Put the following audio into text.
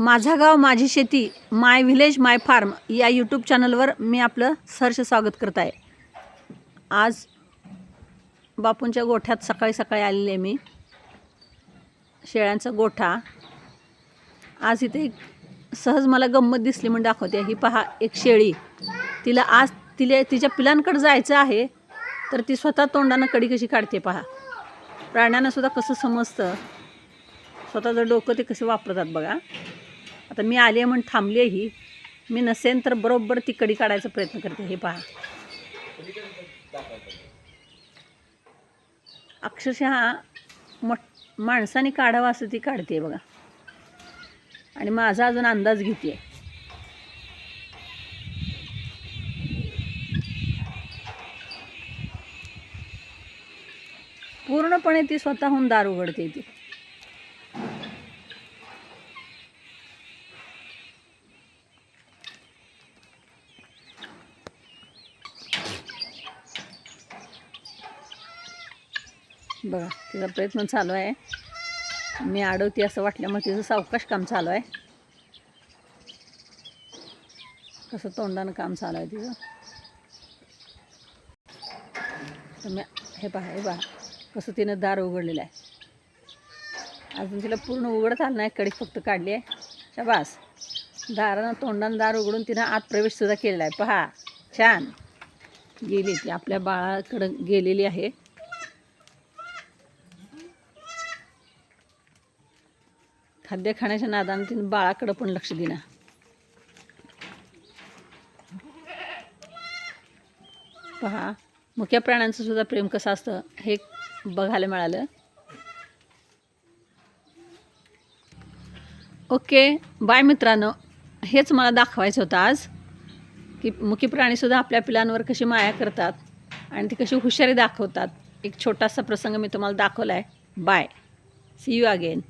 माझा गाव माझी शेती माय व्हिलेज माय फार्म या यूट्यूब चॅनलवर मी आपलं सहर्ष स्वागत करत आहे. आज बापूंच्या गोठ्यात सकाळी सकाळी आलेले मी. शेळ्यांचा गोठा. आज इथे एक सहज मला गंमत दिसली म्हणून दाखवते. ही पहा एक शेळी. तिला आज तिला तिच्या पिलांकडे जायचं आहे तर ती स्वतः तोंडानं कडी कशी काढते पहा. प्राण्यांनासुद्धा कसं समजतं. स्वतःचं डोकं ते कसे वापरतात बघा. आता मी आली आहे म्हणून थांबली आहे ही मी नसेन तर बरोबर ती कडी काढायचा प्रयत्न करते. हे पहा. अक्षरशः मोठ माणसाने काढावं असं ती काढते बघा. आणि माझा अजून अंदाज घेते. पूर्णपणे ती स्वतःहून दार उघडते ती. बघा तिचा प्रयत्न चालू आहे. मी अडवते असं वाटल्यामुळे तिचं सावकाश काम चालू आहे. कसं तोंडानं काम चालू आहे तिचं. तर मी हे पहा हे पहा कसं तिनं दार उघडलेलं आहे. अजून तिला पूर्ण उघडत आलं नाही कडी फक्त काढली आहे. शाबास. दारानं तोंडानं दार उघडून तिनं आत प्रवेशसुद्धा केलेला आहे. पहा छान. गेली ती आपल्या बाळाकडं गेलेली आहे. खाद्य खाण्याच्या नादानं तिने बाळाकडं पण लक्ष दिना. पहा मुख्या प्राण्यांचं सुद्धा प्रेम कसं असतं हे बघायला मिळालं. ओके बाय मित्रांनो. हेच मला दाखवायचं होतं आज की मुख्य प्राणीसुद्धा आपल्या पिलांवर कशी माया करतात आणि ती कशी हुशारी दाखवतात. एक छोटासा प्रसंग मी तुम्हाला दाखवला आहे बाय. C you again